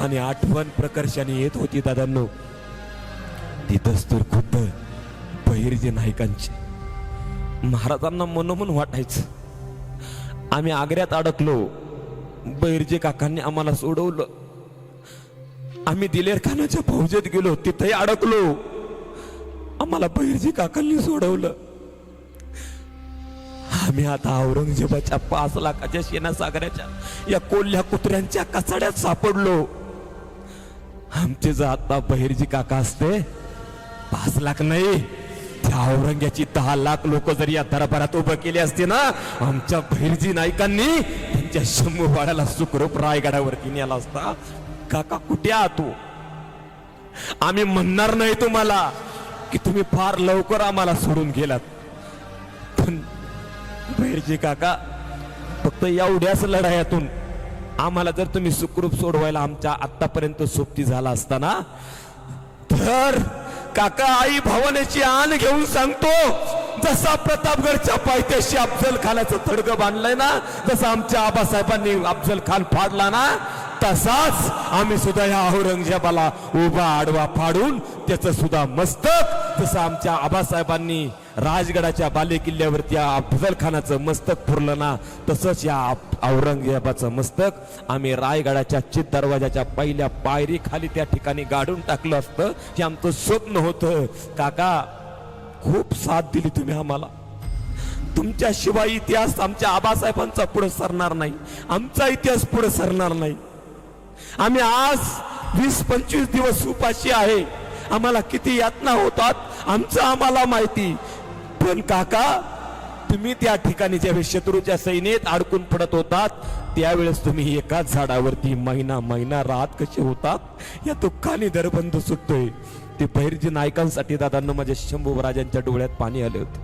आणि आठवण प्रकर्षाने येत होती दादांनो. तिथंच तर खुद्द बहिर्जी नायकांची महाराजांना मनोमन वाटायचं. आम्ही आग्र्यात अडकलो. बहिर्जी काकांनी आम्हाला सोडवलं. आम्ही दिलेर खानाच्या फौजेत गेलो तिथेही अडकलो. आम्हाला बहिर्जी काकांनी सोडवलं. आम्ही आता औरंगजेबाच्या पाच लाखाच्या शेणासागराच्या या कोल्ह्या कुत्र्यांच्या कचड्यात सापडलो. आमचे जर आता बहिर्जी काका असते पाच लाख नाही. त्या औरंग्याची दहा लाख लोक जर या दरबारात उभं केली असते ना आमच्या बहिर्जी नायकांनी त्यांच्या शंभूवाड्याला सुखरूप रायगडावरती नेला असता. काका कुठे आहात तू? आम्ही म्हणणार नाही तुम्हाला की तुम्ही फार लवकर आम्हाला सोडून गेलात. पण बहिर्जी काका फक्त एवढ्याच लढायातून आम्हाला जर तुम्ही सुखरूप सोडवायला आमच्या आतापर्यंत सोबती झाला असताना तर काका आई भावनेची आण घेऊन सांगतो जसा प्रतापगडच्या पायथ्याशी अफजल खानाचं थडगं बांधलंय ना जसं आमच्या आबासाहेबांनी अफजल खान फाडला ना तसाच आम्ही सुद्धा या औरंगजेबाला उभा आडवा फाडून त्याचं सुद्धा मस्तक जसं आमच्या आबासाहेबांनी राजगडाच्या बालेकिल्ल्यावरती या अफजलखानाचं मस्तक फुरलं ना तसंच या आप- औरंगजेबाचं मस्तक आम्ही रायगडाच्या चित दरवाजाच्या पहिल्या पायरी खाली त्या ठिकाणी गाडून टाकलं असतं हे आमचं स्वप्न होतं. काका खूप साथ दिली तुम्ही आम्हाला. तुमच्याशिवाय इतिहास आमच्या आबासाहेबांचा पुढे सरणार नाही. आमचा इतिहास पुढे सरणार नाही. आम्ही आज वीस पंचवीस दिवस उपाशी आहे. आम्हाला किती यातना होतात आमचं आम्हाला माहिती. पण काका तुम्ही त्या ठिकाणी ज्यावेळेस शत्रूच्या सैनेत अडकून पडत होतात त्यावेळेस तुम्ही एकाच झाडावरती महिना महिना राहत कसे होतात या दुःखाने दरबंद सुटतोय. ते बहिर्जी नायकांसाठी दादांना माझ्या शंभू राजांच्या डोळ्यात पाणी आले होते.